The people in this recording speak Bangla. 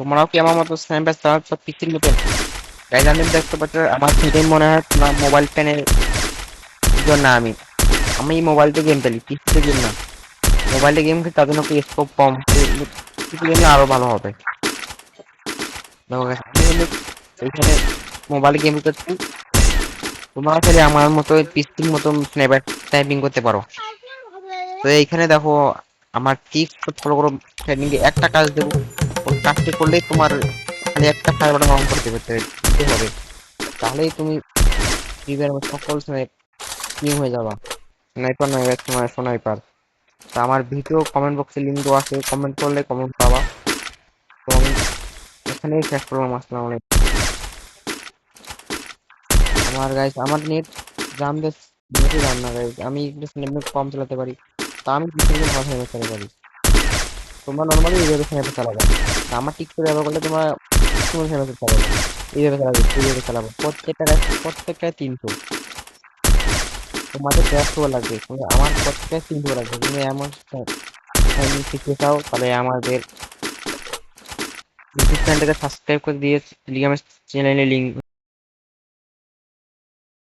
তোমরাও কি আমার মতো স্ন্যাপে চালাচ্ছ? পিসির মতন গাইজ আমি দেখতে পাচ্ছ আমার সেটাই মনে হয় তোমার মোবাইল ফ্যানের জন্য আমি। আমি মোবাইলতে গেম খেলি পিসিতে গেম না। মোবাইলে গেম খেলি তার জন্য স্কোপ কম? পিসি গেমে আরও ভালো হবে। এইখানে মোবাইলে গেম করছি তোমরা চাইলে আমার মতো পিসির মতো স্ন্যাপার টাইপিং করতে পারো। তো এইখানে দেখো, আমার টিপস ফলো করো ট্রেনিং একটা কাজ দেবো কাজটি করলেই তোমার খালি একটা ফায়ার বাটন অন করতে দিতে হবে। তাহলেই তুমি ফ্রিফায়ার সকল স্নাইপ কিং হয়ে যাবা। স্নাইপার নয় গেছে তোমার স্নাইপার তা আমার ভিডিও কমেন্ট বক্সে লিঙ্ক দেওয়া আছে কমেন্ট করলে কমেন্ট পাবা। তো আমি এখানেই শেষ করলাম, আসসালামু আলাইকুম। আমার গাইস আমার নেট জাম বেশ নেটে জাম না গাইস আমি একটু স্ন্যাপ কম চালাতে পারি। তা আমি কিছু স্ন্যাপ চালাতে পারি। তোমরা নর্মালি এইভাবে স্ন্যাপ চালাবে। আমার টিকটক ব্যবহার করলে তোমরা কোনো স্ন্যাপ চালাবে। এইভাবে চালাবে এইভাবে চালাবো প্রত্যেকটা প্রত্যেকটায় তিনশো। তোমাদের দেড়শো লাগবে। কিন্তু আমার প্রত্যেকটা তিনশো লাগবে। তুমি এমন টাইমিং শিখতে চাও, তাহলে আমাদের ইউটিউব চ্যানেলটাকে সাবস্ক্রাইব করে দিয়ে টেলিগ্রামের চ্যানেলে লিঙ্ক